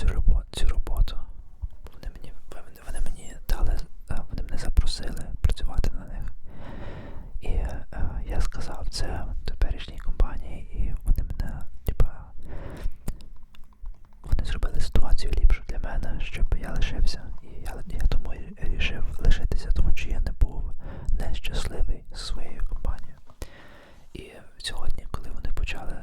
цю роботу. Цю роботу. Вони мені вони мені дали, е, вони мене запросили працювати на них. І е, я сказав це теперішній компанії, і вони мене, типа, вони зробили ситуацію ліпшу для мене, щоб я лишився. І я я тому рішив лишитися, тому що я не був нещасливий зі своєю компанією. І сьогодні, коли вони почали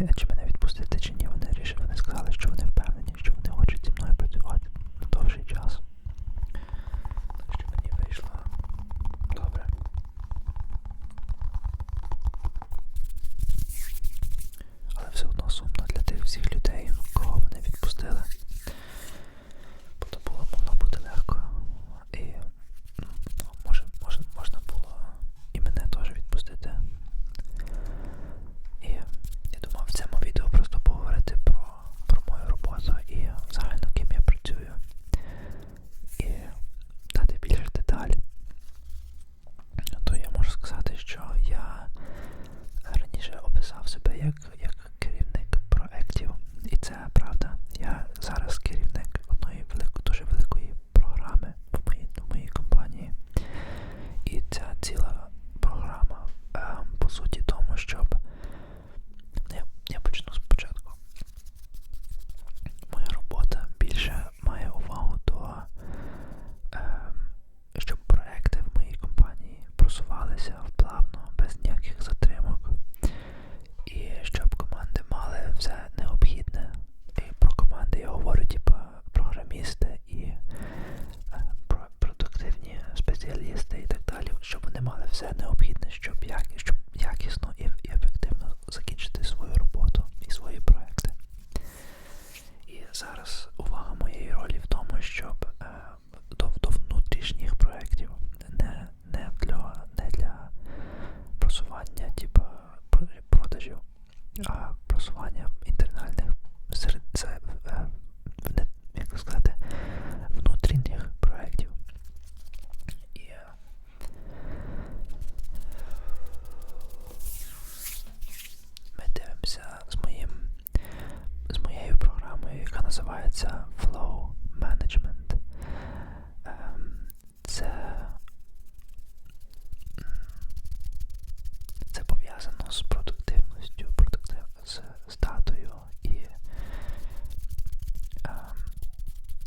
hitchman називається Flow Management. Ем, це це пов'язано з продуктивністю, продуктив, з статою і ем,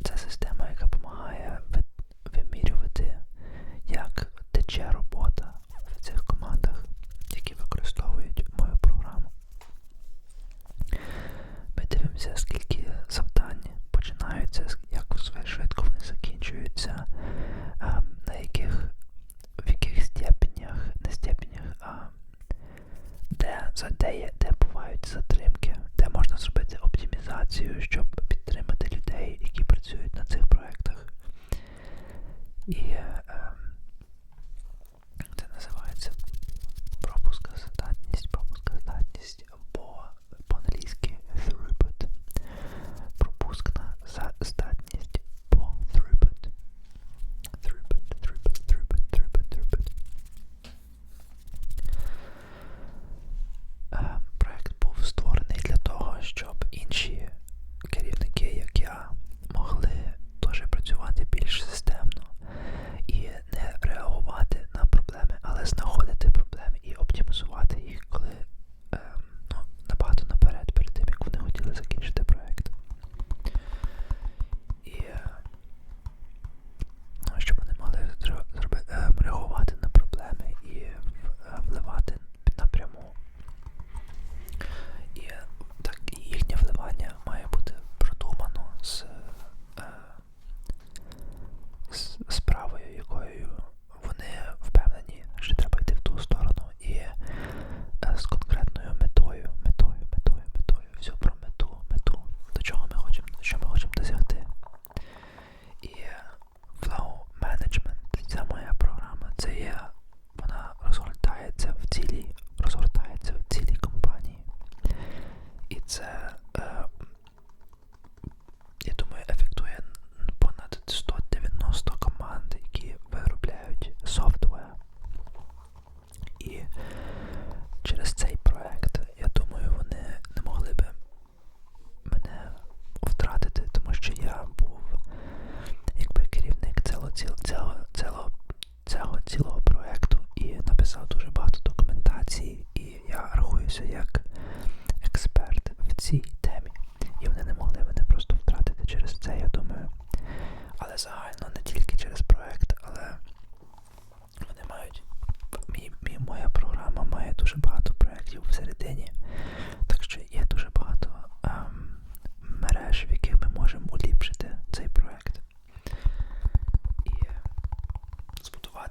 це система, яка допомагає вимірювати, як тече робота в цих командах, які використовують мою програму. Ми дивимося,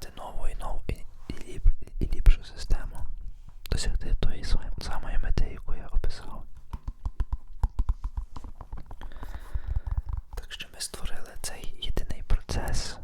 будувати нову і нову і, і, ліп, і ліпшу систему, досягти тої самої мети, яку я описав. Так що ми створили цей єдиний процес,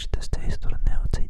бачите, з цієї сторони оцей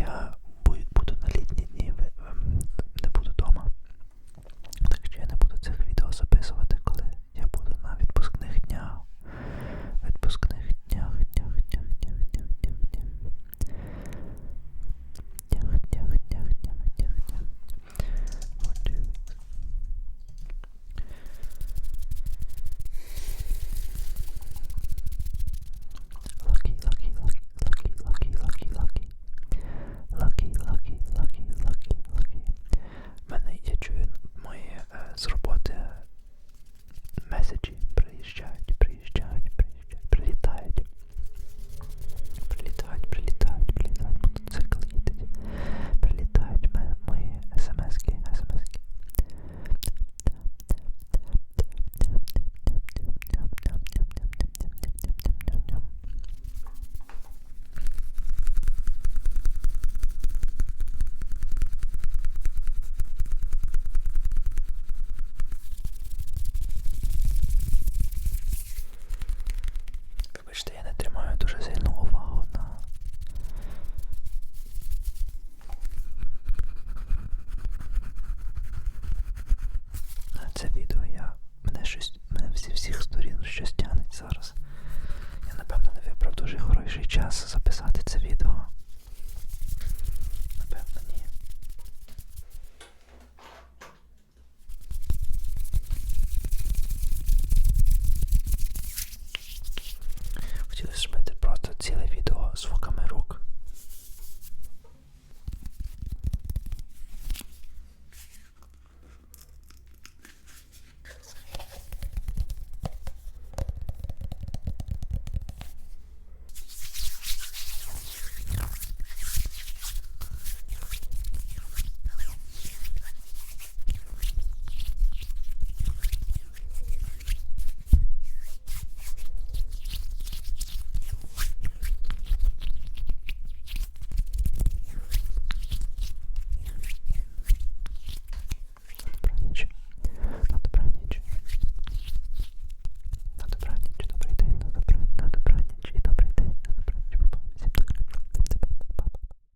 Yeah.